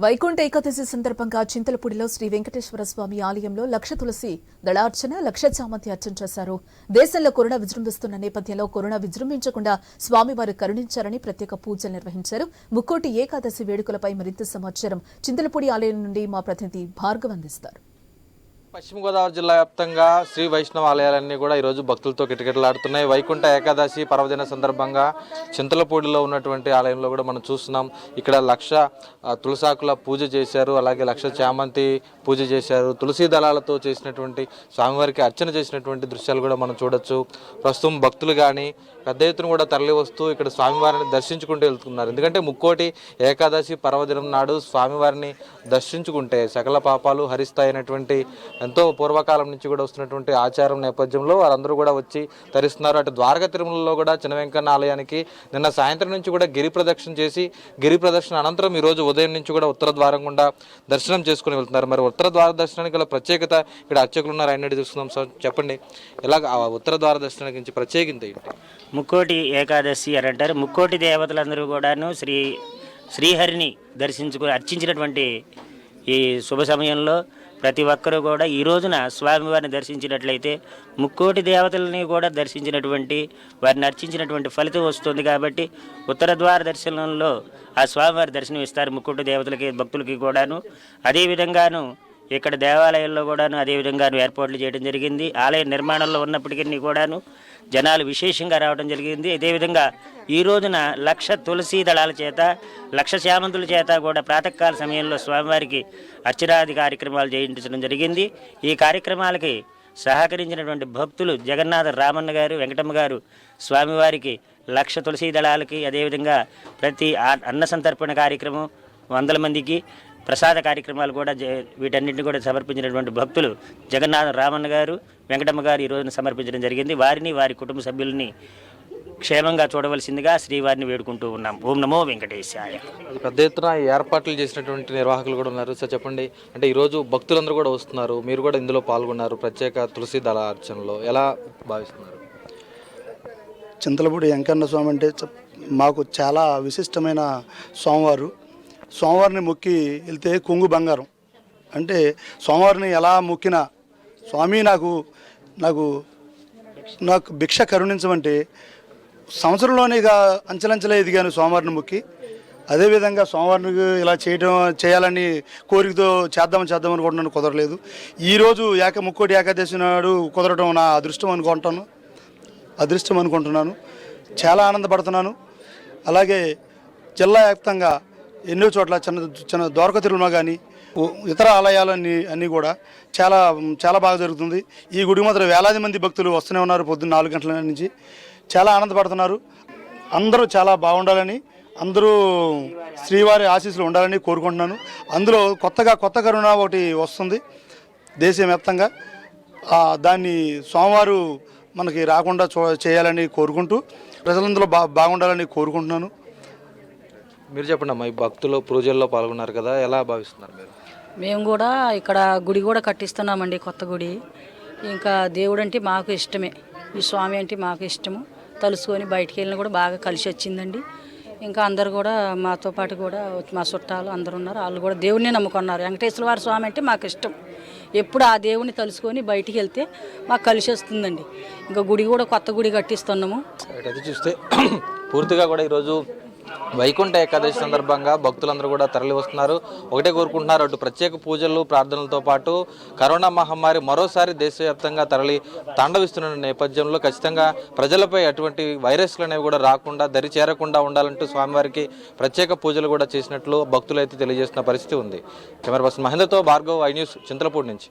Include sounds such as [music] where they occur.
వైకుంఠ ఏకాదశి సందర్భంగా చింతలపూడిలో శ్రీ వెంకటేశ్వర స్వామి ఆలయంలో లక్ష తులసి దళార్చన లక్ష చామంతి అర్చన చేశారు. దేశంలో కరోనా విజృంభిస్తున్న నేపథ్యంలో కరోనా విజృంభించకుండా స్వామివారు కరుణించారని ప్రత్యేక పూజలు నిర్వహించారు. ముక్కోటి ఏకాదశి వేడుకలపై మరింత సమాచారం చింతలపూడి ఆలయం నుండి మా ప్రతినిధి భార్గవ్ అందిస్తారు. పశ్చిమ గోదావరి జిల్లా వ్యాప్తంగా శ్రీ వైష్ణవ ఆలయాలన్నీ కూడా ఈరోజు భక్తులతో కిటకిటలాడుతున్నాయి. వైకుంఠ ఏకాదశి పర్వదిన సందర్భంగా చింతలపూడిలో ఉన్నటువంటి ఆలయంలో కూడా మనం చూస్తున్నాం. ఇక్కడ లక్ష తులసాకుల పూజ చేశారు. అలాగే లక్ష చామంతి పూజ చేశారు. తులసి దళాలతో చేసినటువంటి స్వామివారికి అర్చన చేసినటువంటి దృశ్యాలు కూడా మనం చూడొచ్చు. ప్రస్తుతం భక్తులు కానీ పెద్ద ఎత్తున కూడా తరలి వస్తూ ఇక్కడ స్వామివారిని దర్శించుకుంటూ వెళ్తున్నారు. ఎందుకంటే ముక్కోటి ఏకాదశి పర్వదినం నాడు స్వామివారిని దర్శించుకుంటే సకల పాపాలు హరిస్తాయనేటువంటి ఎంతో పూర్వకాలం నుంచి కూడా వస్తున్నటువంటి ఆచారం నేపథ్యంలో వారందరూ కూడా వచ్చి తరిస్తున్నారు. అటు ద్వారక తిరుమలలో కూడా చిన్న వెంకన్న ఆలయానికి నిన్న సాయంత్రం నుంచి కూడా గిరి ప్రదక్షిణ చేసి గిరి ప్రదక్షిణ అనంతరం ఈరోజు ఉదయం నుంచి కూడా ఉత్తర ద్వారం గుండా దర్శనం చేసుకుని వెళ్తున్నారు. మరి ఉత్తర ద్వార దర్శనానికి గల ప్రత్యేకత ఇక్కడ అర్చకులు ఉన్నారు. ఆయన తెలుసుకుందాం సార్. చెప్పండి. ఎలాగ ఉత్తర ద్వార దర్శనానికి ప్రత్యేకత ఏంటి? ముక్కోటి ఏకాదశి అని అంటారు. ముక్కోటి దేవతలందరూ కూడాను శ్రీ శ్రీహరిని దర్శించుకుని అర్చించినటువంటి ఈ శుభ సమయంలో ప్రతి ఒక్కరూ కూడా ఈ రోజున స్వామివారిని దర్శించినట్లయితే ముక్కోటి దేవతలని కూడా దర్శించినటువంటి వారిని అర్చించినటువంటి ఫలితం వస్తుంది కాబట్టి ఉత్తర ద్వార దర్శనంలో ఆ స్వామివారి దర్శనం ఇస్తారు ముక్కోటి దేవతలకి భక్తులకి కూడాను. అదేవిధంగాను ఇక్కడ దేవాలయాల్లో కూడాను అదేవిధంగా ఏర్పాట్లు చేయడం జరిగింది. ఆలయ నిర్మాణంలో ఉన్నప్పటికీ కూడాను జనాలు విశేషంగా రావడం జరిగింది. అదేవిధంగా ఈ రోజున లక్ష తులసి దళాల చేత లక్ష శ్యామంతుల చేత కూడా ప్రాతకాల సమయంలో స్వామివారికి అర్చనాది కార్యక్రమాలు చేయించడం జరిగింది. ఈ కార్యక్రమాలకి సహకరించినటువంటి భక్తులు జగన్నాథ రామన్న గారు వెంకటమ్మ గారు స్వామివారికి లక్ష తులసి దళాలకి అదేవిధంగా ప్రతి అన్న సంతర్పణ కార్యక్రమం వందల మందికి ప్రసాద కార్యక్రమాలు కూడా జ- వీటన్నిటిని కూడా సమర్పించినటువంటి భక్తులు జగన్నాథ రామన్న గారు వెంకటమ్మ గారు ఈ రోజున సమర్పించడం జరిగింది. వారిని వారి కుటుంబ సభ్యుల్ని క్షేమంగా చూడవలసిందిగా శ్రీవారిని వేడుకుంటూ ఉన్నాం. ఓం నమో వెంకటేశాయ. పెద్ద ఎత్తున ఏర్పాట్లు చేసినటువంటి నిర్వాహకులు కూడా ఉన్నారు. సార్ చెప్పండి. అంటే ఈరోజు భక్తులందరూ కూడా వస్తున్నారు. మీరు కూడా ఇందులో పాల్గొన్నారు. ప్రత్యేక తులసి దళ అర్చనలో. ఎలా భావిస్తున్నారు? చింతలపూడి వెంకన్న స్వామి అంటే మాకు చాలా విశిష్టమైన స్వామివారు. స్వామివారిని మొక్కి వెళ్తే కొంగు బంగారం. అంటే స్వామివారిని ఎలా మొక్కినా స్వామి నాకు నాకు నాకు భిక్ష కరుణించమంటే సంవత్సరంలోనేగా అంచలంచలే అంచెలంచెలే ఎదిగాను స్వామివారిని మొక్కి అదేవిధంగా స్వామివారిని ఇలా చేయడం చేయాలని కోరికతో చేద్దామని చేద్దాం అనుకుంటున్నాను కుదరలేదు. ఈరోజు ఏక ముక్కోటి ఏకాదశి నాడు కుదరడం నా అదృష్టం అనుకుంటాను. అదృష్టం అనుకుంటున్నాను. చాలా ఆనందపడుతున్నాను. అలాగే జిల్లా వ్యాప్తంగా ఎన్నో చోట్ల చిన్న చిన్న ద్వారక తిరుమల కానీ ఇతర ఆలయాలన్నీ అన్నీ కూడా చాలా చాలా బాగా జరుగుతుంది. ఈ గుడి మాత్రం వేలాది మంది భక్తులు వస్తూనే ఉన్నారు పొద్దున్న నాలుగు గంటల నుంచి. చాలా ఆనందపడుతున్నారు. అందరూ చాలా బాగుండాలని అందరూ శ్రీవారి ఆశీస్సులు ఉండాలని కోరుకుంటున్నాను. అందులో కొత్తగా కొత్త కరోనా ఒకటి వస్తుంది దేశవ్యాప్తంగా. దాన్ని సోమవారు మనకి రాకుండా చూ చేయాలని కోరుకుంటూ ప్రజలందరూ బా బాగుండాలని కోరుకుంటున్నాను. మీరు చెప్పండి అమ్మా ఈ భక్తులు పూజల్లో పాల్గొన్నారు కదా ఎలా భావిస్తున్నారు మీరు? మేము కూడా ఇక్కడ గుడి కూడా కట్టిస్తున్నామండి కొత్త గుడి. ఇంకా దేవుడు అంటే మాకు ఇష్టమే. ఈ స్వామి అంటే మాకు ఇష్టము. తలుసుకొని బయటికి వెళ్ళినా కూడా బాగా కలిసి వచ్చిందండి. ఇంకా అందరు కూడా మాతో పాటు కూడా మా చుట్టాలు అందరు ఉన్నారు. వాళ్ళు కూడా దేవుడిని నమ్ముకున్నారు. వెంకటేశ్వర వారి స్వామి అంటే మాకు ఇష్టం. ఎప్పుడు ఆ దేవుడిని తలుసుకొని బయటికి వెళ్తే మాకు కలిసి వస్తుందండి. ఇంకా గుడి కూడా కొత్త గుడి కట్టిస్తున్నాము. చూస్తే [coughs] పూర్తిగా కూడా ఈరోజు వైకుంఠ ఏకాదశి సందర్భంగా భక్తులందరూ కూడా తరలి వస్తున్నారు. ఒకటే కోరుకుంటున్నారు అటు ప్రత్యేక పూజలు ప్రార్థనలతో పాటు కరోనా మహమ్మారి మరోసారి దేశవ్యాప్తంగా తరలి తాండవిస్తున్న నేపథ్యంలో ఖచ్చితంగా ప్రజలపై అటువంటి వైరస్లు అనేవి కూడా రాకుండా దరి చేరకుండా ఉండాలంటూ స్వామివారికి ప్రత్యేక పూజలు కూడా చేసినట్లు భక్తులు అయితే తెలియజేస్తున్న పరిస్థితి ఉంది. కెమెరా పర్సన్ మహేంద్రతో భార్గవ్ ఐ న్యూస్ చింతలపూడి నుంచి.